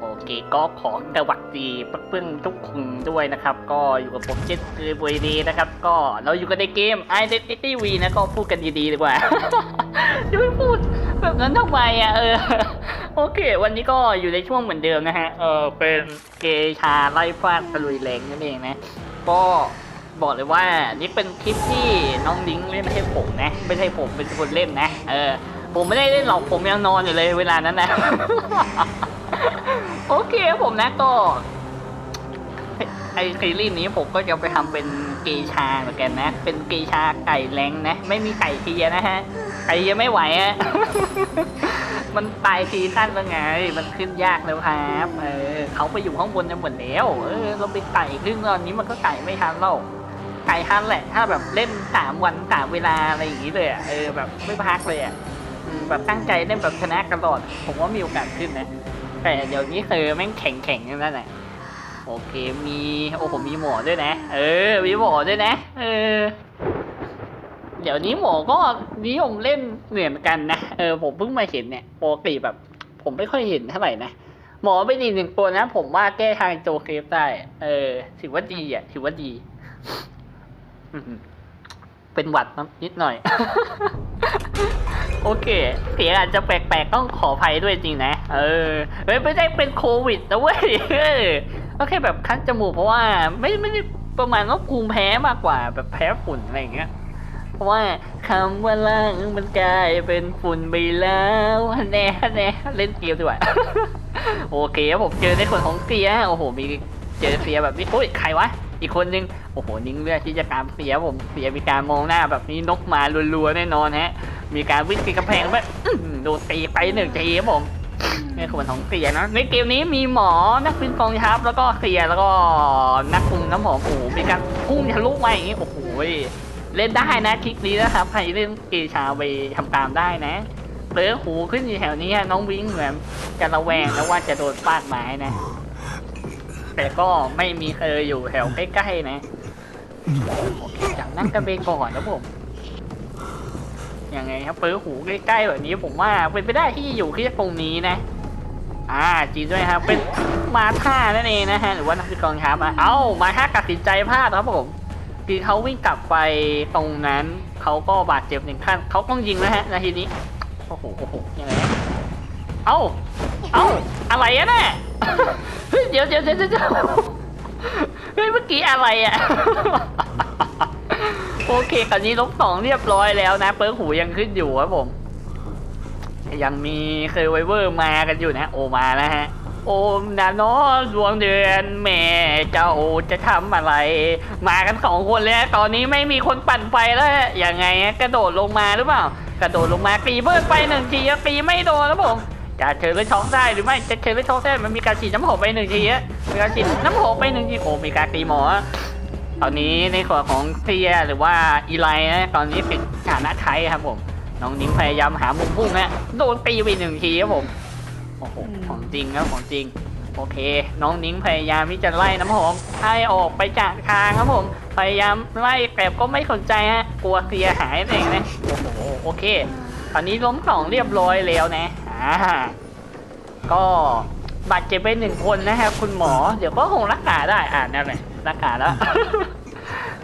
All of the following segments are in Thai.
โอเคก็ขอสวัสดีเพื่อนทุกคนด้วยนะครับ ก็อยู่กับผมเจสคือบุยดีนะครับ ก็เราอยู่กันในเกม Identity V นะก็พูดกันดีๆดีกว่าจะไม่พูดแบบนั้นทำไมอะเออโอเค วันนี้ก็อยู่ในช่วงเหมือนเดิมนะฮะเออเป็นเกชาไล่ฟาดตะลุยแรงนั่นเองนะ ก็บอกเลยว่านี่เป็นคลิปที่น้องลิงเล่นไม่ใช่ผมนะ ไม่ใช่ผมเป็นคนเล่นนะ เออ ผมไม่ได้เล่นหรอกผมยังนอนอยู่เลยเวลานั้นนะ โอเคผมนะก็ไอซีรีส์นี้ผมก็จะไปทำเป็นเกชาเหมือนกันนะ เป็นเกชาไก่แรงนะ ไม่มีไก่เทียนะฮะ ไก่เทียไม่ไหวอะมันตายซีซั่นแล้วไง มันขึ้นยากแล้วครับ เออเขาไปอยู่ข้างบนกันหมดแล้ว เออ เราไปไก่ขึ้นตอนนี้มันก็ไก่ไม่ทันหรอกไก่ทันแหละ ถ้าแบบเล่นสามวันสามเวลาอะไรอย่างนี้เลยอะเออแบบไม่พักเลยอะแบบตั้งใจเล่นแบบชนะกันตลอด ผมว่ามีโอกาสขึ้นนะ แต่เดี๋ยวนี้คือแม่งแข็งแข็งนั่นแหละโอเคมีโอ้ผมมีหมอด้วยนะ เออ มีหมอด้วยนะ เออ เดี๋ยวนี้หมอก็นิยมเล่นเหมือนกันนะเออผมเพิ่งมาเห็นเนี่ยปกติแบบ ผมไม่ค่อยเห็นเท่าไหร่นะหมอเป็นอีกหนึ่งตัวนะ ผมว่าแก้ทางโจเคฟได้ เออถือว่าดีอะถือว่าดี เป็นหวัดนิดหน่อย โอเค เสียงอาจจะแปลกๆ ต้องขออภัยด้วยจริงนะ เออเฮ้ยไม่ได้เป็นโควิดนะเว้ยเออก็แค่แบบคัดจมูกเพราะว่าไม่ไม่ได้ประมาณว่าภูมิแพ้มากกว่าแบบแพ้ฝุ่นอะไรอย่างเงี้ยเพราะว่าคำว่าล่างมันกลายเป็นฝุ่นไปแล้วแน่แน่เล่นเกมดีกว่าโอเคผมเจอในคนของเสียโอ้โหมีเจอเสียแบบนี้โอ้ยใครวะ อีกคนนึงโอ้โหนิ้งเลือดที่จะการเสียผมเสียมีการมองหน้าแบบนี้นกมารัวๆแน่นอนฮะ มีการวิ่งตีกระแพงแบบโดนตีไปหนึ่งทีครับผมในคนของเสียนะในเกมนี้มีหมอนักบินกองทัพแล้วก็เสียแล้วก็นักคุมน้ำหอมโอ้โหมีการพุ่งทะลุมาอย่างนี้โอ้โหเล่นได้นะคลิกนี้นะครับใครเล่นเกชาไปทำตามได้นะเปลือหูขึ้นอยู่แถวนี้น้องวิ่งเหมือนจะระแวงแล้วว่าจะโดนฟาดไม้นะ แต่ก็ไม่มีเคยอยู่แถวใกล้ๆนะจากนั่งกันไปก่อนนะผมยังไงครับเปิดหูใกล้ๆแบบนี้ผมว่าเป็นไปได้ที่อยู่ที่ตรงนี้นะ อ่าจริงด้วยครับเป็นมาท่านั่นเองนะฮะหรือว่านักกองทัพอะเอ้ามาท่าตัดสินใจพลาดครับผมคือเขาวิ่งกลับไปตรงนั้นเขาก็บาดเจ็บหนึ่งขั้นเขาต้องยิงแล้วฮะนาทีนี้โอ้โหโอ้โหยังไงเอ้า เอ้าอะไรอะเนี่ยเฮ้ยเดี๋ยวเดี๋ยวเดี๋ยวเดี๋ยวเฮ้ยเมื่อกี้อะไรอะโอเคตอนนี้ลบสองเรียบร้อยแล้วนะ เปิร์กหูยังขึ้นอยู่ครับผม ยังมีเคยไวเวอร์มากันอยู่นะ โอมาแล้วฮะ โอมนาโนดวงเดือนแม่เจ้าจะทำอะไร มากันสองคนแล้วตอนนี้ไม่มีคนปั่นไฟแล้วยังไงกระโดดลงมาหรือเปล่ากระโดดลงมาตีเบิร์ดไปหนึ่งทีอะตีไม่โดนแล้วผม จะเชิญไปช็อกได้หรือไม่จะเชิญไปช็อกได้มันมีการฉีดน้ำหอมไปหนึ่งทีอะมีการฉีดน้ำหอมไปหนึ่งทีโอ้มีการตีหมอตอนนี้ในส่วนของเซียหรือว่าอีไลนะตอนนี้เป็นฐานะไทยครับผมน้องนิ้งพยายามหามุมพุ่งนะโดนตีไปหนึ่งทีครับผมโอ้โหของจริงครับของจริงโอเค น้องนิ้งพยายามที่จะไล่น้ำหอมให้ออกไปจากทางครับผม พยายามไล่แต่ก็ไม่สนใจฮะกลัวเสียหายนั่นเองนะโอ้โหโอเค ตอนนี้ล้มสองเรียบร้อยแล้วนะ อ่าก็บาดเจ็บไปหนึ่งคนนะครับคุณหมอ เดี๋ยวก็คงรักษาได้อ่านั่นแหละรักษาแล้ว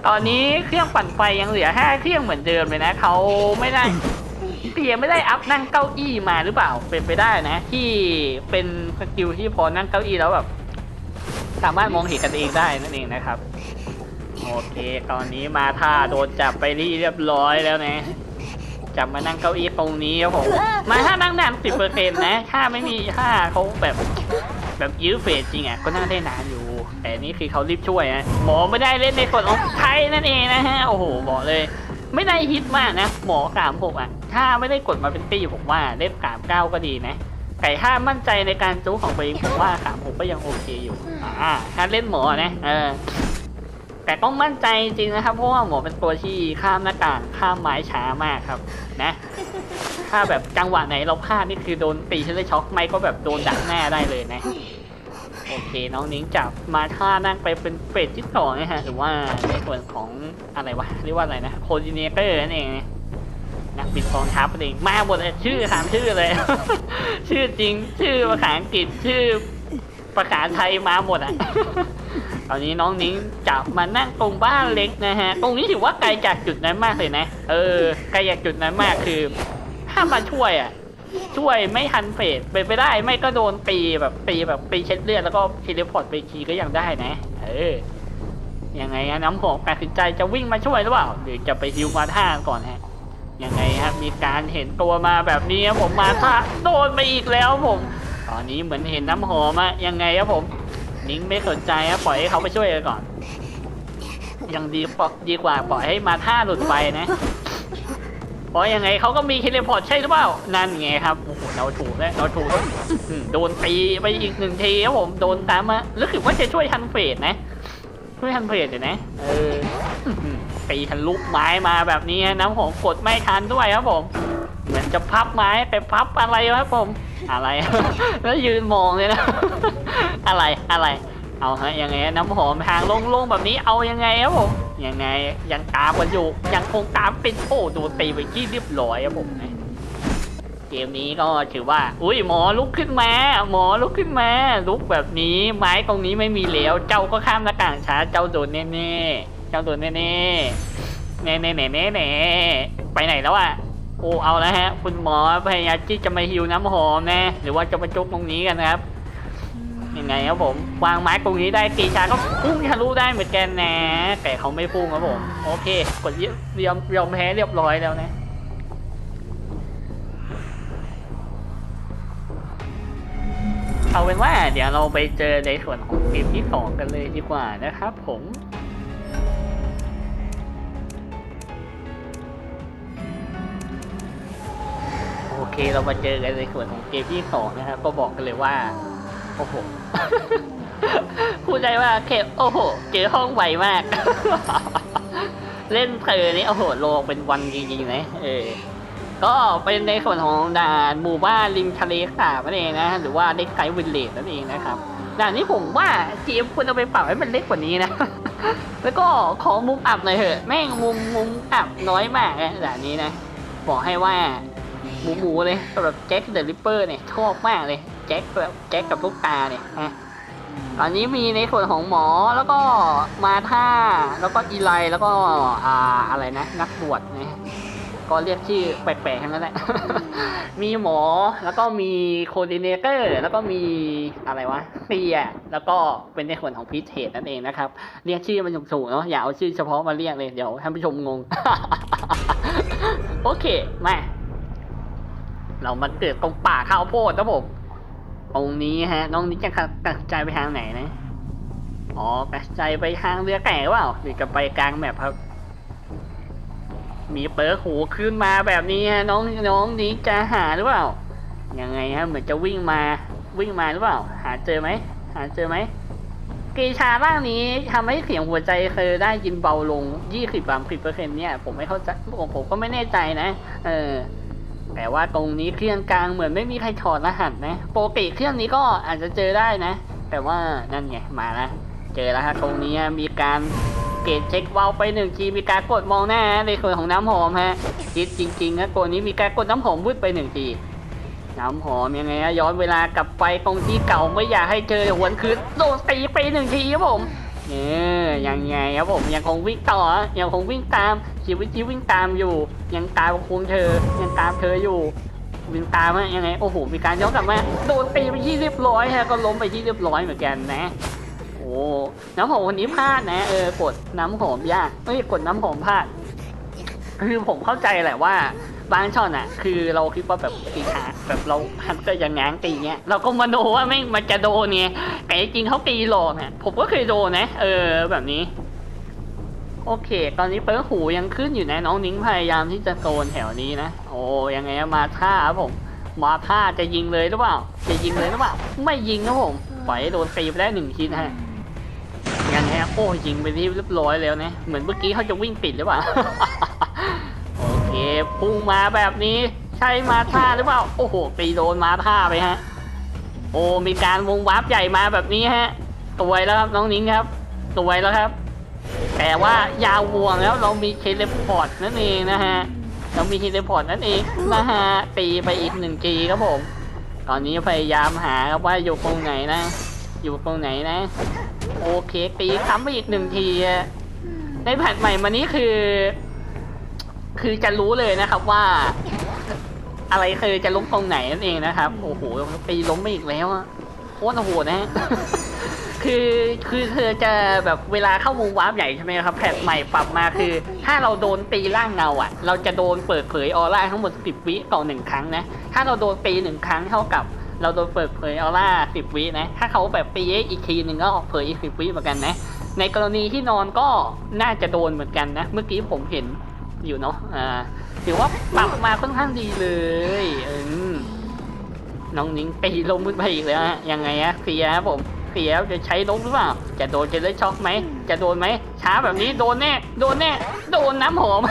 ตอนนี้เครื่องปั่นไฟยังเหลือห้าเครื่องเหมือนเดิมเลยนะเขาไม่ได้เพียไม่ได้อัพนั่งเก้าอี้มาหรือเปล่าเป็นไปได้นะ ที่เป็นสกิลที่พอนั่งเก้าอี้แล้วแบบสามารถมองเห็นกันเองได้นั่นเองนะครับ โอเค ตอนนี้มาท่าโดนจับไปที่เรียบร้อยแล้วนะ จับมานั่งเก้าอี้ตรงนี้ครับผมมาถ้านั่งนานสิบเปอร์เซ็นต์นะ ถ้าไม่มีถ้าเขาแบบแบบยื้อเฟสจริงอะก็นั่งได้นานอยู่ แต่นี่คือเขารีบช่วยฮะหมอไม่ได้เล่นในส่วนของไทยนั่นเองนะฮะโอ้โหบอกเลย ไม่ได้ฮิตมากนะ หมอสามหกอะ ถ้าไม่ได้กดมาเป็นปีผมว่าเล่นสามเก้าก็ดีนะแต่ถ้ามั่นใจในการจู้ของตัวเองผมว่าสามหกก็ยังโอเคอยู่อ่าถ้าเล่นหมอนะเออ แต่ต้องมั่นใจจริงนะครับ เพราะว่าหมอเป็นตัวที่ข้ามหน้าต่างข้ามไม้ช้ามากครับ นะ ถ้าแบบจังหวะไหนเราพลาดนี่คือโดนตีเชลช็อกไม่ก็แบบโดนดักหน้าได้เลยนะ โอเคน้องนิ้งจับมาท่านั่งไปเป็นเฟสที่สองนะฮะหรือว่าในส่วนของอะไรวะเรียกว่าอะไรนะโคดิเนเตอร์นั่นเองนะนักบินกองทัพเองมาหมดเลยชื่อถามชื่อเลย ชื่อจริง ชื่อภาษาอังกฤษชื่อภาษาไทยมาหมดอะ ตอนนี้น้องนิ้งจะมานั่งตรงบ้านเล็กนะฮะ ตรงนี้ถือว่าไกลจากจุดนั้นมากเลยนะ เออ ไกลจากจุดนั้นมากคือ ถ้ามาช่วยอะ ช่วยไม่ทันเฟสเป็นไปได้ ไม่ก็โดนตีแบบตีแบบตีเช็ดเลือดแล้วก็เทเลพอร์ตไปทีก็ยังได้นะ เออ ยังไงฮะน้ำหอมตัดสินใจจะวิ่งมาช่วยหรือเปล่า หรือจะไปฮิวมาท่าก่อนฮะยังไงฮะมีการเห็นตัวมาแบบนี้ผมมาท่าโดนไปอีกแล้วผม ตอนนี้เหมือนเห็นน้ำหอมอะยังไงครับผม นิ้งไม่สนใจครับปล่อยให้เขาไปช่วยกันก่อน ยังดีปดีกว่าปล่อยให้มาท่าหลุดไปนะเพราะยังไงเขาก็มีเทเลพอร์ตใช่หรือเปล่า นั่นไงครับโอ้โหเราถูกแล้วเราถูกโดนตีไปอีกหนึ่งทีครับผมโดนตามมารู้สึกว่าจะช่วยทันเฟสนะ ช่วยทันเฟสอยู่นะเออตีทะลุไม้มาแบบนี้ฮะน้ำหอมกดไม่ทันด้วยครับผม จะพับไม้ไปพับอะไรวะครับผม อะไร แล้วยืนมองเลยนะ อะไรอะไร เอาฮะยังไงน้ำหอมทางโล่งๆแบบนี้เอายังไงครับผมยังไงยังตามกันอยู่ยังคงตามเป็นโอ้โดนตีไปที่เรียบร้อยครับผมนะเกมนี้ก็ถือว่า อุ้ยหมอลุกขึ้นมา หมอลุกขึ้นมาลุกแบบนี้ไม้ตรงนี้ไม่มีแล้ว เจ้าก็ข้ามหน้าต่างช้าเจ้าโดนแน่ๆเจ้าโดนแน่ๆแน่ๆแน่ๆแน่ๆแน่ๆไปไหนแล้วอะ โอ้เอาแล้วฮะ คุณหมอพยายามที่จะมาฮิวน้ำหอมนะหรือว่าจะมาจุกตรงนี้กันนะครับยังไงครับผมวางไม้ตรงนี้ได้กีชาก็พุ่งทะลุได้เหมือนกันนะ แต่เขาไม่พุ่งครับผมโอเค กดเรียมยอมแพ้เรียบร้อยแล้วนะเอาเป็นว่าเดี๋ยวเราไปเจอในส่วนของเกมที่สองกันเลยดีกว่านะครับผม เคเรามาเจอกันในส่วนของเกมที่สองนะครับก็บอกกันเลยว่า โอ้โหพูดได้ว่าเคโอ้โห เจอห้องไวมาก เล่นเธอนี่โอ้โหโลเป็นวันจริงๆนะเออ ก็เป็นในส่วนของด่านหมู่บ้านริมทะเลสาบนั่นเองนะหรือว่าเด็กไกด์วิลเลจนั่นเองนะครับด่านนี้ผมว่าเกมควรเอาไปปรับให้มันเล็กกว่านี้นะแล้วก็ขอมุมอับหน่อยเถอะ แม่งมุมมุมอับน้อยมากนะด่านนี้นะบอกให้ว่า หมูหมูเลยสำหรับแจ็คเดอะริปเปอร์เนี่ยชอบมากเลยแจ็คแบบแจ็คกับลูกตาเนี่ยฮะตอนนี้มีในส่วนของหมอแล้วก็มาท่าแล้วก็อีไลแล้วก็อ่าอะไรนะ นักบวชนะก็เรียกชื่อแปลกๆทั้งนั้นแหละ มีหมอแล้วก็มีโคดิเนเตอร์ แล้วก็มีอะไรวะเซียแล้วก็เป็นในส่วนของพิเทศนั่นเองนะครับ เรียกชื่อมันสูงๆเนาะอย่าเอาชื่อเฉพาะมาเรียกเลย เดี๋ยวท่านผู้ชมงง โอเค มา เรามาเกิดตรงป่าข้าวโพดนะผมตรงนี้ฮะ น้องนิกจะตัดใจไปทางไหนนะ อ๋อตัดใจไปทางเรือแก่เปล่าหรือจะไปกลางแมปครับ มีเปิดหูขึ้นมาแบบนี้ฮะน้องน้องนิกจะหาหรือเปล่า ยังไงฮะ เหมือนจะวิ่งมาวิ่งมาหรือเปล่า หาเจอไหม หาเจอไหมกีชาร่างนี้ทำให้เสียงหัวใจเคยได้ยินเบาลง 20 30เปอร์เซ็นเนี่ย ผมไม่เข้าใจผมผมก็ไม่แน่ใจนะ เออ แต่ว่าตรงนี้เครื่องกลางเหมือนไม่มีใครถอดรหัสนะปกติเครื่องนี้ก็อาจจะเจอได้นะ แต่ว่านั่นไงมาแล้วเจอแล้วฮะตรงนี้มีการเกตเช็ควาลไปหนึ่งทีมีการกดมองหน้าในส่วนของน้ำหอมฮะคิดจริงๆนะตัวนี้มีการกดน้ำหอมวืดไปหนึ่งทีน้ำหอมยังไงย้อนเวลากลับไปตรงที่เก่าไม่อยากให้เจอหวนคืนโดนตีไปหนึ่งทีครับผม เนี่ยยังไงครับผมยังคงวิ่งต่อ ยังคงวิ่งตามชีวิตที่วิ่งตามอยู่ ยังตามคุมเธอ ยังตามเธออยู่วิ่งตามอะยังไง โอ้โห มีการย้อนกลับมา โดนตีไปที่เรียบร้อยฮะ ก็ล้มไปที่เรียบร้อยเหมือนกันนะ โอ้ น้ำหอมวันนี้พลาดนะ เออ กดน้ำหอมยากเอ้ยกดน้ำหอมพลาด คือผมเข้าใจแหละว่า บางช็อตอะคือเราคิดว่าแบบตีขาแบบเราฮันเตอร์อย่างง้างตีเงี้ยเราก็มโนว่าแม่มันจะโดนเนี่ยแต่จริงเขาตีหลอกเนี่ยผมก็เคยโดนนะ เออแบบนี้ โอเค ตอนนี้เปิร์หูยังขึ้นอยู่นะน้องนิ้งพยายามที่จะโซนแถวนี้นะโอ้ยังไงมาท่าครับผม มาท่าจะยิงเลยหรือเปล่า จะยิงเลยหรือเปล่าไม่ยิงครับผมปล่อยโดนตีไปได้หนึ่งทีนะฮะยังไงอะโอ้ยิงไปที่เรียบร้อยแล้วนะเหมือนเมื่อกี้เขาจะวิ่งปิดหรือเปล่า พุ่งมาแบบนี้ใช่มาท่าหรือเปล่า โอ้โหตีโดนมาท่าไปฮะ โอ้มีการวงวาร์ปใหญ่มาแบบนี้ฮะสวยแล้วครับน้องนิ้งครับสวยแล้วครับ แต่ว่ายาววงแล้วเรามีเทเลพอร์ตนั่นเองนะฮะเรามีเทเลพอร์ตนั่นเองนะฮะตีไปอีกหนึ่งกีครับผม ตอนนี้พยายามหาครับว่าอยู่ตรงไหนนะ อยู่ตรงไหนนะ โอเคตีซ้ำไปอีกหนึ่งทีในแพทใหม่มานี้คือ คือจะรู้เลยนะครับว่า อะไรคือจะล้มตรงไหนนั่นเองนะครับ โอ้โหตีล้มไปอีกแล้วอะโคตรโหดนะฮะคือคือเธอจะแบบเวลาเข้าวงวาร์ปใหญ่ใช่ไหมครับแพทใหม่ปรับมาคือ ถ้าเราโดนตีร่างเงาอะ เราจะโดนเปิดเผยออร่าทั้งหมดสิบวิต่อหนึ่งครั้งนะ ถ้าเราโดนตีหนึ่งครั้งเท่ากับเราโดนเปิดเผยออร่าสิบวินะ ถ้าเขาแบบตีอีกทีหนึ่งก็ออกเผยอีกสิบวิเหมือนกันนะ ในกรณีที่นอนก็น่าจะโดนเหมือนกันนะ เมื่อกี้ผมเห็น อยู่เนาะอ่าถือว่าปรับมาค่อนข้างดีเลยเออน้องนิ้งตีลงมือไปอีกแล้วฮะยังไงอะเคลียร์ผมเคลียร์จะใช้ลงหรือเปล่า จะโดนจะได้ช็อกไหม จะโดนไหม ช้าแบบนี้โดนแน่ โดนแน่ โดนน้ำหอม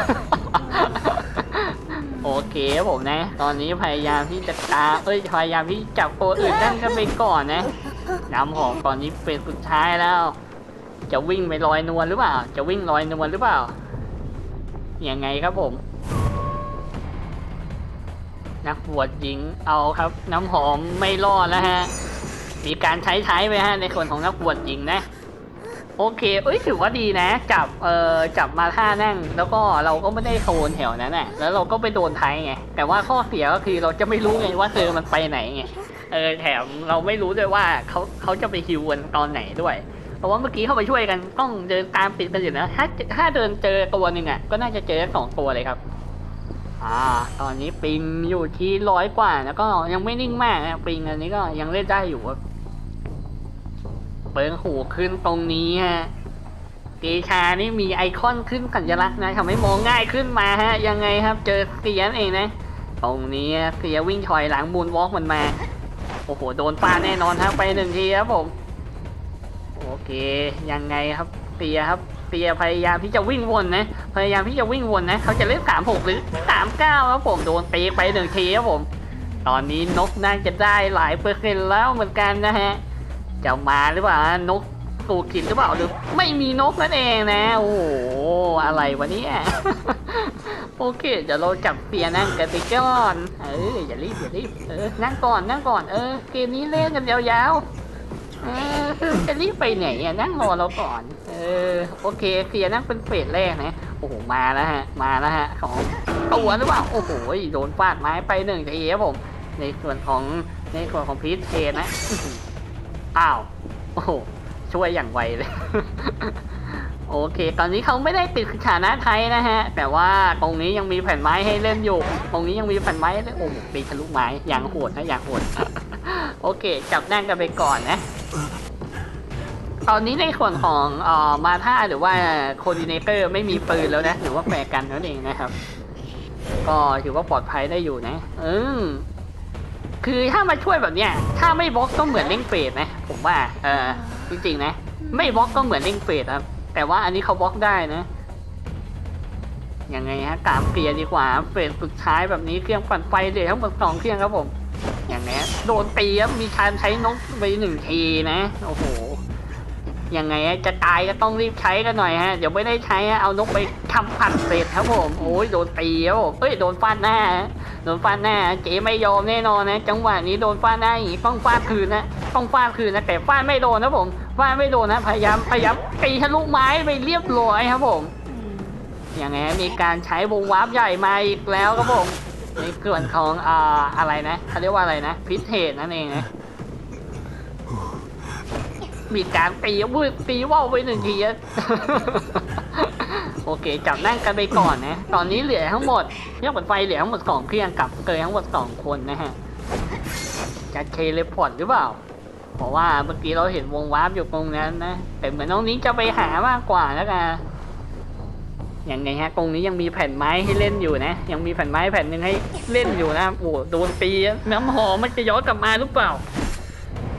โอเคผมนะ ตอนนี้พยายามที่จะตาเอ้ย พยายามที่จับตัวอื่นนั่นกันไปก่อนนะ น้ำหอมตอนนี้เป็นสุดท้ายแล้ว จะวิ่งไปลอยนวลหรือเปล่า จะวิ่งลอยนวลหรือเปล่า ยังไงครับผม นักบวชหญิงเอาครับ น้ำหอมไม่รอดแล้วฮะ มีการใช้ใช้ไปฮะในส่วนของนักบวชหญิงนะ โอเคเอ้ยถือว่าดีนะ จับเอ่อจับมาท่านั่ง แล้วก็เราก็ไม่ได้โคนแถวนั้นน่ะ แล้วเราก็ไปโดนไทยไง แต่ว่าข้อเสียก็คือเราจะไม่รู้ไงว่าเธอมันไปไหนไงเออแถมเราไม่รู้ด้วยว่าเขาเขาจะไปฮิวกันตอนไหนด้วย เพราะว่าเมื่อกี้เข้าไปช่วยกันต้องเดินตามติดกันอยู่นะถ้าถ้าเดินเจอตัวหนึ่งอะ ก็น่าจะเจอสองตัวเลยครับ อ่า ตอนนี้ปิงอยู่ที่ร้อยกว่า แล้วก็ยังไม่นิ่งมากนะปิงอันนี้ก็ยังเล่นได้อยู่ครับเปิงหูขึ้นตรงนี้ฮะเกชานี่มีไอคอนขึ้นสัญลักษณ์นะทำให้มองง่ายขึ้นมาฮะ ยังไงครับ เจอเสียนเองนะ ตรงนี้เสียวิ่งถอยหลังมูนวอล์กมันมา โอ้โห โดนฟาแน่นอนครับไปหนึ่งทีครับผม โอเค ยังไงครับเตียครับเตียพยายามที่จะวิ่งวนนะ พยายามที่จะวิ่งวนนะ เขาจะเล่นสามหกหรือสามเก้าครับผมโดนตีไปหนึ่งทีครับผม ตอนนี้นกน่าจะได้หลายเปอร์เซ็นต์แล้วเหมือนกันนะฮะ จะมาหรือเปล่านกสู่กินหรือเปล่าหรือไม่มีนกนั่นเองนะ โอ้โห อะไรวะเนี่ยโอเคเดี๋ยวเราจับเปียนั่งกันไปก่อน เอออย่ารีบอย่ารีบเออนั่งก่อนนั่งก่อนเออเกมนี้เล่นกันยาวๆ จะรีบไปไหนอะนั่งรอเราก่อน เออ โอเคเคลียร์นั่งเป็นเฟสแรกนะโอ้โหมาแล้วฮะ มาแล้วฮะ ของตัวหรือเปล่าโอ้โหโดนฟาดไม้ไปหนึ่งทีครับผม ในส่วนของในส่วนของพีทเทนนะอ้าวโอ้โหช่วยอย่างไวเลย โอเค ตอนนี้เขาไม่ได้ปิดฐานะไทยนะฮะ แต่ว่าตรงนี้ยังมีแผ่นไม้ให้เล่นอยู่ ตรงนี้ยังมีแผ่นไม้ให้เล่นโอ้โหปีทะลุไม้อย่างโหดนะอย่างโหดโอเค จับนั่งกันไปก่อนนะ ตอนนี้ในส่วนของเอ่อมาท่าหรือว่าโคดิเนเตอร์ไม่มีปืนแล้วนะหรือว่าแฝงกันนั่นเองนะครับ ก็ถือว่าปลอดภัยได้อยู่นะ อืมคือถ้ามาช่วยแบบเนี้ย ถ้าไม่บล็อกก็เหมือนเล่งเฟดนะ ผมว่า เออจริงๆนะ ไม่บล็อกก็เหมือนเล่งเฟดครับ แต่ว่าอันนี้เขาบล็อกได้นะ ยังไงฮะกามเกียร์ดีกว่า เฟสสุดท้ายแบบนี้เครื่องปั่นไฟเลือทั้งหมดสองเครื่องครับผม โดนตีครับมีการใช้นกไปหนึ่งทีนะ โอ้โห ยังไงจะตายก็ต้องรีบใช้กันหน่อยฮะ เดี๋ยวไม่ได้ใช้เอานกไปทำผัดเสร็จครับผม โอ้ยโดนตีครับผมเอ้ยโดนฟาดหน้า โดนฟาดหน้า เจ๊ไม่ยอมแน่นอนนะ จังหวะนี้โดนฟาดหน้าอย่างนี้ต้องฟาดคืนนะ ต้องฟาดคืนนะ แต่ฟาดไม่โดนนะผม ฟาดไม่โดนนะ พยายามพยายามตีทะลุไม้ไปเรียบร้อยครับผม ยังไงมีการใช้วงวาร์ปใหญ่มาอีกแล้วครับผม ในส่วนของอ่าอะไรนะเขาเรียกว่าอะไรนะพิเทศนั่นเองนะมีการตีวืดตีว่าวไปหนึ่งทีอะโอเค จับนั่งกันไปก่อนนะ ตอนนี้เหลือทั้งหมดเครื่องปั่นไฟเหลือทั้งหมดสองเครื่องกับเกยทั้งหมดสองคนนะฮะจะเคเลพอร์ตหรือเปล่า เพราะว่าเมื่อกี้เราเห็นวงวาร์ปอยู่ตรงนั้นนะ แต่เหมือนน้องนิ้งจะไปหามากกว่าแล้วกัน ยังไงฮะตรงนี้ยังมีแผ่นไม้ให้เล่นอยู่นะ ยังมีแผ่นไม้แผ่นหนึ่งให้เล่นอยู่นะโอ้โดนตีน้ำหอมมันจะย้อนกลับมาหรือเปล่า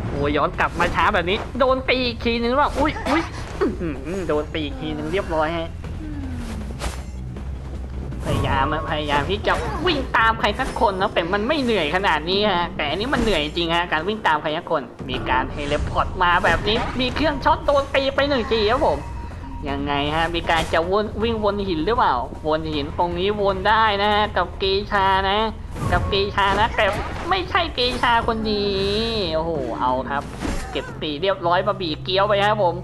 โอ้ย้อนกลับมาช้าแบบนี้ โดนตีอีกทีนึงหรือเปล่าอุ้ยอุ้ยโดนตีอีกทีนึงเรียบร้อยฮะพยายามพยายามที่จะวิ่งตามใครสักคนนะแต่มันไม่เหนื่อยขนาดนี้ฮะแต่อันนี้มันเหนื่อยจริงฮะการวิ่งตามใครสักคน มีการเทเลพอร์ตมาแบบนี้ มีเครื่องช็อตโดนตีไปหนึ่งทีครับผม ยังไงฮะมีการจะวนวิ่งวนหินหรือเปล่า วนหินตรงนี้วนได้นะฮะกับเกชานะ กับเกชานะแต่ไม่ใช่เกชาคนนี้โอ้โหเอาครับ เก็บตีเรียบร้อยบะบีเกี๊ยวไปครับผม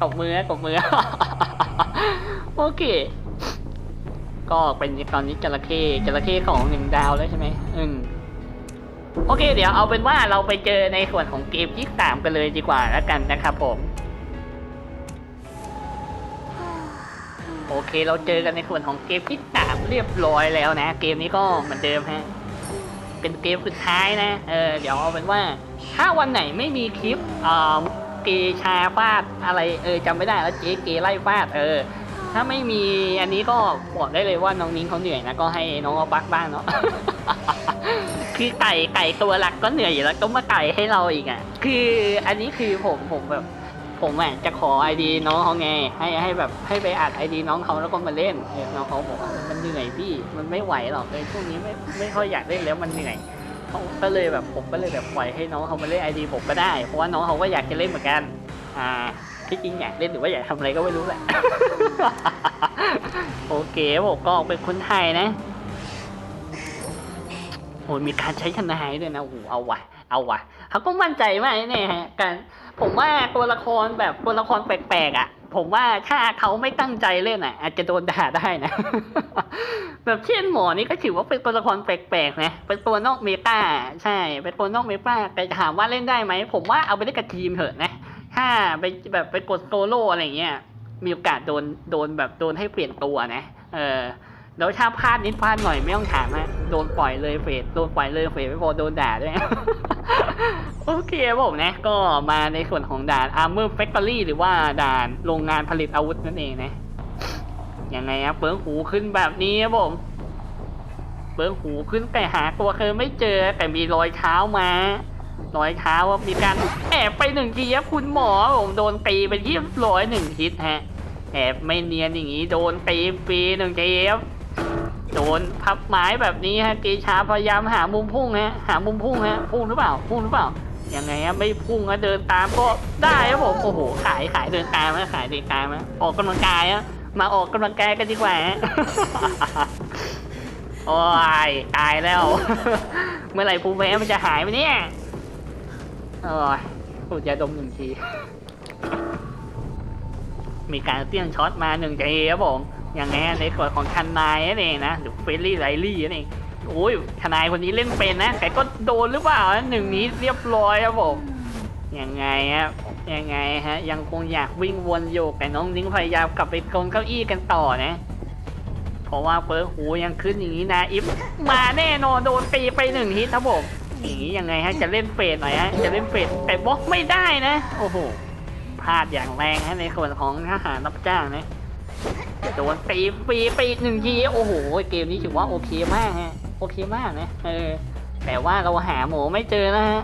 ตบมือตบมือโอเค ก็เป็นตอนนี้จระเข้จระเข้ของหนึ่งดาวแล้วใช่ไหมอืมโอเค เดี๋ยวเอาเป็นว่าเราไปเจอในส่วนของเกมที่สามกันเลยดีกว่าแล้วกันนะครับผม โอเคเราเจอกันในส่วนของเกมที่สามเรียบร้อยแล้วนะ เกมนี้ก็เหมือนเดิมฮะ เป็นเกมสุดท้ายนะ เออเดี๋ยวเอาเป็นว่า ถ้าวันไหนไม่มีคลิปเออเกชาฟาดอะไรเออจำไม่ได้แล้วเจ๊เกไล่ฟาดเออ ถ้าไม่มีอันนี้ก็บอกได้เลยว่าน้องนิ้งเขาเหนื่อยนะก็ให้น้องเอาปักบ้างเนาะคือไก่ไก่ตัวหลักก็เหนื่อยอยู่แล้วก็มาไก่ให้เราอีกอะ คืออันนี้คือผมผมแบบ ผมอะจะขอไอดีน้องเขาไง ให้ให้แบบให้ไปอัดไอดีน้องเขาแล้วก็มาเล่นเออน้องเขาบอกว่ามันเหนื่อยพี่ มันไม่ไหวหรอกเลยช่วงนี้ไม่ไม่ค่อยอยากเล่นแล้วมันเหนื่อยเขาก็เลยแบบผมก็เลยแบบปล่อยให้น้องเขามาเล่นไอดีผมก็ได้ เพราะว่าน้องเขาก็อยากจะเล่นเหมือนกัน อ่าที่จริงอยากเล่นหรือว่าอยากทำอะไรก็ไม่รู้แหละ โอเคผมก็เป็นคนไทยนะโอ้มีการใช้ทนายด้วยนะโอ้โหเอาวะ เอาวะเขาก็มั่นใจมากเนี่ยฮะ การ ผมว่าตัวละครแบบตัวละครแปลกๆอะ ผมว่าถ้าเขาไม่ตั้งใจเล่นอะ อาจจะโดนด่าได้นะ แบบเช่นหมอนี่ก็ถือว่าเป็นตัวละครแปลกๆนะเป็นตัวนอกเมตาใช่เป็นตัวนอกเมตาแต่ถามว่าเล่นได้ไหมผมว่าเอาไปเล่นกับทีมเถอะนะถ้าไปแบบไปกดโซโล่อะไรเงี้ยมีโอกาสโดนโดนแบบโดนให้เปลี่ยนตัวนะ เออ แล้วถ้าพลาดนิดพลาดหน่อยไม่ต้องถามฮะโดนปล่อยเลยเฟดโดนปล่อยเลยเฟดไม่พอโดนด่าด้วย โอเคผมนะ ก็มาในส่วนของด่าน Armor Factory หรือว่าด่านโรงงานผลิตอาวุธนั่นเองนะยังไงครับเปิงหูขึ้นแบบนี้ครับผมเปิงหูขึ้นแต่หาตัวเคยไม่เจอ แต่มีรอยเท้ามา รอยเท้าว่ามีการแอบไปหนึ่งทีครับคุณหมอผมโดนตีไปเรียบร้อยหนึ่งทิศฮะแอบไม่เนียนอย่างนี้โดนตีฟรีหนึ่งทีครับ โดนพับไม้แบบนี้ฮะเกชาพยายามหามุมพุ่งฮะหามุมพุ่งฮะพุ่งหรือเปล่าพุ่งหรือเปล่ายังไงฮะไม่พุ่งฮะเดินตามก็ได้ครับผมโอ้โหขายขายเดินตามฮะขายเดินตามฮะออกกำลังกายฮะมาออกกำลังกายกันดีกว่าโอ้ยตายแล้ว เมื่อไหร่ภูมิแพ้มันจะหายไปเนี่ยโอ้ยพูดยาดมหนึ่งที มีการเตี้ยงช็อตมาหนึ่งทีครับผม อย่างไงในส่วนของทนายนั่นเองนะหรือเฟรลี่ไรลี่นั่นเองโอ้ยทนายคนนี้เล่นเป็นนะแต่ก็โดนหรือเปล่าหนึ่งนี้เรียบร้อยครับผมยังไงฮะยังไงฮะ ยังคงอยากวิ่งวนอยู่แต่น้องนิ้งพยายามกลับไปกงเก้าอี้กันต่อนะ เพราะว่าเฟิร์สหูยังขึ้นอย่างนี้นะอิฟมาแน่นอนโดนตีไปหนึ่งฮิตครับผมอย่างนี้ยังไงฮะจะเล่นเฟดหน่อยฮะจะเล่นเฟดแต่บล็อกไม่ได้นะ โอ้โหพลาดอย่างแรงฮะในส่วนของทหารรับจ้างนะ โดนตีฟรีปีหนึ่งทีโอ้โหเกมนี้ถือว่าโอเคมากฮะโอเคมากนะเออแต่ว่าเราหาหมอไม่เจอนะฮะ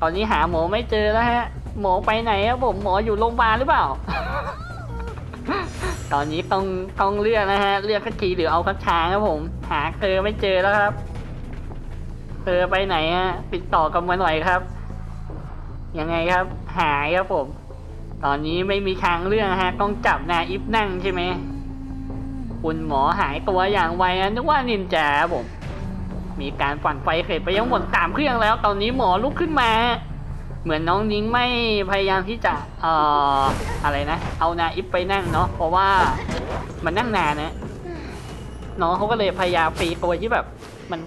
ตอนนี้หาหมอไม่เจอแล้วฮะ หมอไปไหนครับผมหมออยู่โรงพยาบาลหรือเปล่า ตอนนี้ต้องต้องเลือกนะฮะเลือกคัจีหรือเอาคัช้างครับผม หาเธอไม่เจอแล้วครับเธอไปไหนฮะติดต่อกันมาหน่อยครับยังไงครับ หายครับผม ตอนนี้ไม่มีทางเรื่องฮะ ต้องจับนาอิฟนั่งใช่ไหม คุณหมอหายตัวอย่างไวนะนึกว่านินจาผม มีการปั่นไฟเสร็จไปยังหมดสามเครื่องแล้ว ตอนนี้หมอลุกขึ้นมา เหมือนน้องนิ้งไม่พยายามที่จะ เอ่อ อะไรนะ เอานาอิฟไปนั่งเนาะ เพราะว่ามันนั่งนานนะ น้องเขาก็เลยพยายามปีตัวที่แบบ มัน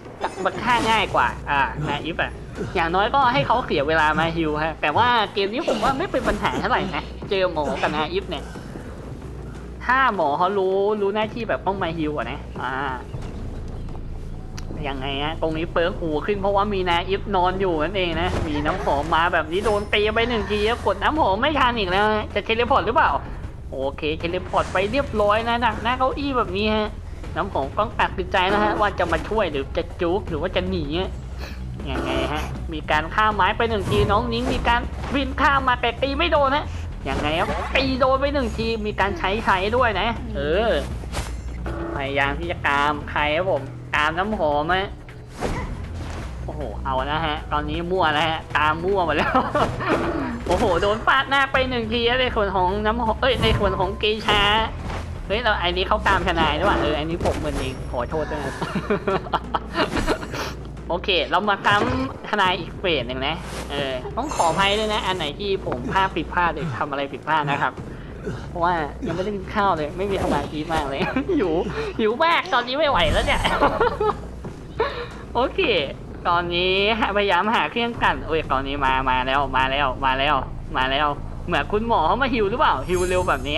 มันฆ่าง่ายกว่า อ่า นาอิฟอะ อย่างน้อยก็ให้เขาเสียเวลามาฮิวฮะแต่ว่าเกมนี้ผมว่าไม่เป็นปัญหาเท่าไหร่นะเจอหมอกับนาอิฟเนี่ยถ้าหมอเขารู้รู้หน้าที่แบบต้องมาฮิวอะนะอ่ายังไงฮะตรงนี้เปิร์กหูขึ้นเพราะว่ามีนาอิฟนอนอยู่นั่นเองนะมีน้ำหอมมาแบบนี้โดนตีไปหนึ่งทีแล้วกดน้ำหอมไม่ทันอีกแล้วจะเทเลพอร์ตหรือเปล่าโอเคเทเลพอร์ตไปเรียบร้อยนะหนักหน้าเก้าอี้แบบนี้ฮะน้ำหอมต้องตัดสินใจนะฮะว่าจะมาช่วยหรือจะจุกหรือว่าจะหนีอะ ยังไงฮะ มีการข้ามไม้ไปหนึ่งทีน้องนิ้งมีการวินข้ามมาแต่ตีไม่โดนนะยังไงครับตีโดนไปหนึ่งทีมีการใช้ใช้ด้วยนะ เออพยายามที่จะกามใครครับผมกามน้ำหอมฮะโอ้โหเอานะฮะ ตอนนี้มั่วแล้วฮะตามมั่วหมดแล้ว โอ้โหโดนฟาดหน้าไปหนึ่งทีในส่วนของน้ำหอมเอ้ยในส่วนของเกชาเฮ้ยเราไอ้นี้เขาตามทนายด้วยว่ะเออไอ้นี้ผมเหมือนเองขอโทษด้วยนะ โอเค เรามาทำทนายอีกเฟสหนึ่งนะ เออ ต้องขออภัยด้วยนะ อันไหนที่ผมพลาดผิดพลาดหรือทำอะไรผิดพลาดนะครับ เพราะว่ายังไม่ได้กินข้าวเลย ไม่มีสมาธิมากเลย หิว หิวมาก ตอนนี้ไม่ไหวแล้วเนี่ย โอเค ตอนนี้พยายามหาเครื่องกันโอ้ย ตอนนี้มา มาแล้ว มาแล้ว มาแล้ว มาแล้ว เหมือนคุณหมอเขามาฮิวหรือเปล่าฮิวเร็วแบบนี้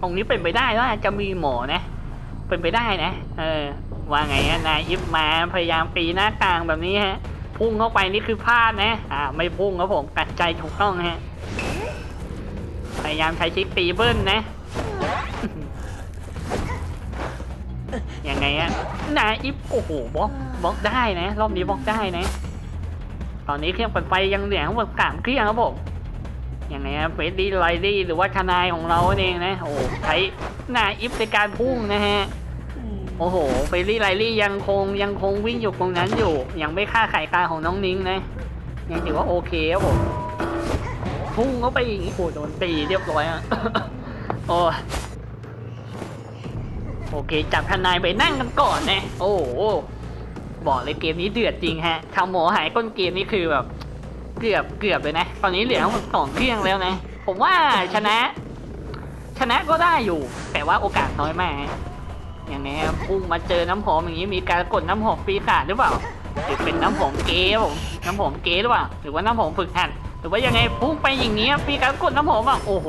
ตรงนี้เป็นไปได้ว่าจะมีหมอนะ เป็นไปได้นะ เออ ว่าไงอะนายอิฟมาพยายามปีหน้ากลางแบบนี้ฮะ พุ่งเข้าไปนี่คือพลาดนะอ่าไม่พุ่งครับผมตัดใจถูกต้องฮะพยายามใช้ชิปตีเบิ้ลนะยังไงอะนายอิฟโอ้โหบล็อกบล็อกได้นะ รอบนี้บล็อกได้นะ ตอนนี้เครื่องปั่นไฟยังเหลือทั้งหมดสามเครื่องครับผมยังไงอะเฟสดี้ไลดี้หรือว่าทนายของเราเองนะ โอ้ใช้นายอิฟในการพุ่งนะฮะ โอ้โหเฟรลี่ไลลี่ยังคงยังคงวิ่งอยู่ตรงนั้นอยู่ ยังไม่ฆ่าไข่กาของน้องนิ้งนะยังถือว่าโอเคครับผมพุ่งเข้าไปอย่างนี้โอ้โหโดนตีเรียบร้อยอะโอ้โอเคจับทนายไปนั่งกันก่อนนะโอ้โหบอกเลยเกมนี้เดือดจริงฮะคำหมอหายก้นเกมนี้คือแบบ เกือบเกือบเลยนะ ตอนนี้เหลือทั้งหมดสองเครื่องแล้วนะ ผมว่าชนะ ชนะก็ได้อยู่ แต่ว่าโอกาสน้อยมาก อย่างนี้ครับพุ่งมาเจอน้ำหอมอย่างนี้มีการกดน้ำหอมปีศาจหรือเปล่าหรือเป็นน้ำหอมเก๊ผมน้ำหอมเก๊หรือเปล่าหรือว่าน้ำหอมฝึกหัดหรือว่ายังไงพุ่งไปอย่างนี้มีการกดน้ำหอมอะโอ้โห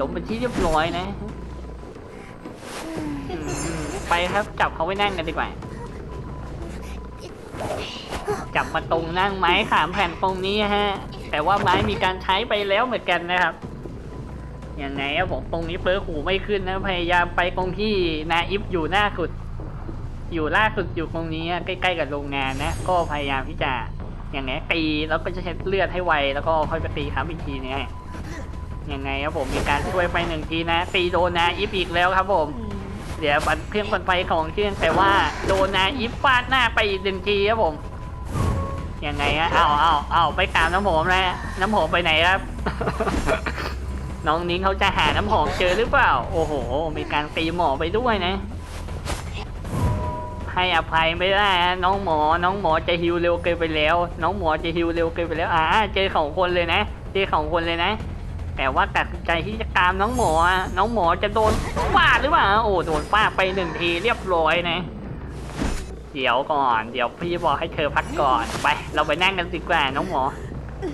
ล้มเป็นที่เรียบร้อยนะ ไปครับจับเขาไว้นั่งกันดีกว่าจับมาตรงนั่งไม้ขามแผ่นตรงนี้ฮะ แต่ว่าไม้มีการใช้ไปแล้วเหมือนกันนะครับ ยังไงอะผมตรงนี้เปิร์หูไม่ขึ้นนะ พยายามไปตรงที่นาอิฟอยู่หน้าสุด อยู่ล่าสุดอยู่ตรงนี้ใกล้ๆกับโรงงานนะ ก็พยายามที่จะอย่างไงตีแล้วก็จะเช็ดเลือดให้ไวแล้วก็ค่อยไปตีครับอีกทีนึงยังไงครับผมมีการช่วยไปหนึ่งทีนะ ตีโดนนาอิฟอีกแล้วครับผม เดี๋ยวบันเครื่องปันไฟของเครื่องแต่ว่าโดนนาอิฟฟาดหน้าไปอีกหนึ่งทีครับผมยังไงฮะเอาเอาเอาไปตามน้ำหอมแล้วน้ำหอมไปไหนครับ น้องนิ้งเขาจะหาน้ำหอมเจอหรือเปล่า โอ้โห มีการตีหมอไปด้วยนะ ให้อภัยไม่ได้นะน้องหมอ น้องหมอจะฮิวเร็วเกินไปแล้ว น้องหมอจะฮิวเร็วเกินไปแล้วอ่าเจอของคนเลยนะ เจอของคนเลยนะ แต่ว่าตัดสินใจที่จะตามน้องหมอ น้องหมอจะโดนฟาดหรือเปล่า โอ้โดนฟาดไปหนึ่งทีเรียบร้อยนะเดี๋ยวก่อน เดี๋ยวพี่บอกให้เธอพักก่อน ไป เราไปนั่งกันดีกว่าน้องหมอ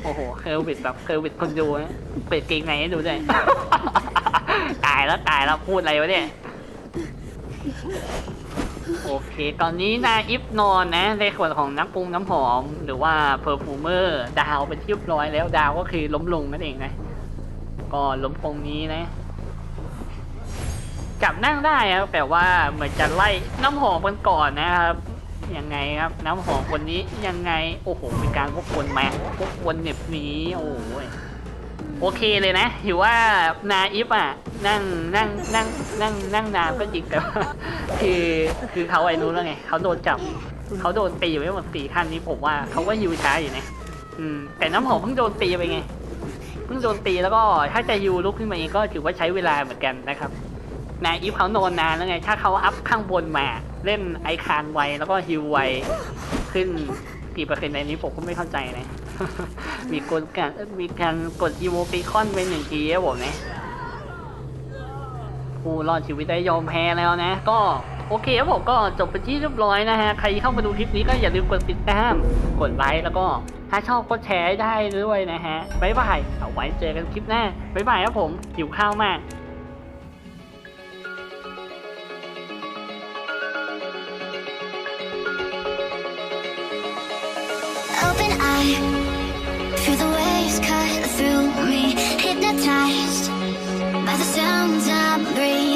โอ้โหเคอร์วิดแบบเคอร์วิดคนดูนะเปิดเกงในให้ดูด้วย ตายแล้วตายแล้วพูดอะไรวะเนี่ย โอเค ตอนนี้นาอิฟนอนนะ ในส่วนของนักปรุงน้ำหอม หรือว่าเพอร์ฟูเมอร์ดาวเป็นที่เรียบร้อยแล้วดาวก็คือล้มลงนั่นเองนะ ก็ล้มตรงนี้นะจับนั่งได้ครับแต่ว่าเหมือนจะไล่น้ำหอมกันก่อนนะครับ ยังไงครับ น้ำหอมคนนี้ยังไง โอ้โห เป็นการพวกวนแม็กพวกวนเหน็บนี้โอ้ยโอเคเลยนะถือว่านาอิฟอะนั่งนั่งนั่งนั่งนั่งนานก็จริงแต่ว่าคือคือเขาไอ้นู้นแล้วไงเขาโดนจับเขาโดนตีไว้หมดสี่ขั้นนี้ผมว่าเขาก็ฮิวช้าอยู่นะอืมแต่น้ำหอมเพิ่งโดนตีไปไงเพิ่งโดนตีแล้วก็ถ้าจะฮิวลุกขึ้นมาเองก็ถือว่าใช้เวลาเหมือนกันนะครับนายอีฟเขานอนนานแล้วไง ถ้าเขาอัพข้างบนมา เล่นไอคานไวแล้วก็ฮิวไวขึ้นกี่เปอร์เซ็นต์ในนี้ผมก็ไม่เข้าใจนะ มีกดการมีการกดอีโวปีคอนไปหนึ่งทีครับผมนะผู้รอดชีวิตได้ยอมแพ้แล้วนะ ก็โอเคครับผมก็จบไปที่เรียบร้อยนะฮะ ใครเข้ามาดูคลิปนี้ก็อย่าลืมกดติดตาม กดไลค์แล้วก็ถ้าชอบก็แชร์ได้ด้วยนะฮะ บ๊ายบาย เอาไว้เจอกันคลิปหน้า บ๊ายบายครับผมหิวข้าวมาก hypnotized by the sounds I'm breathing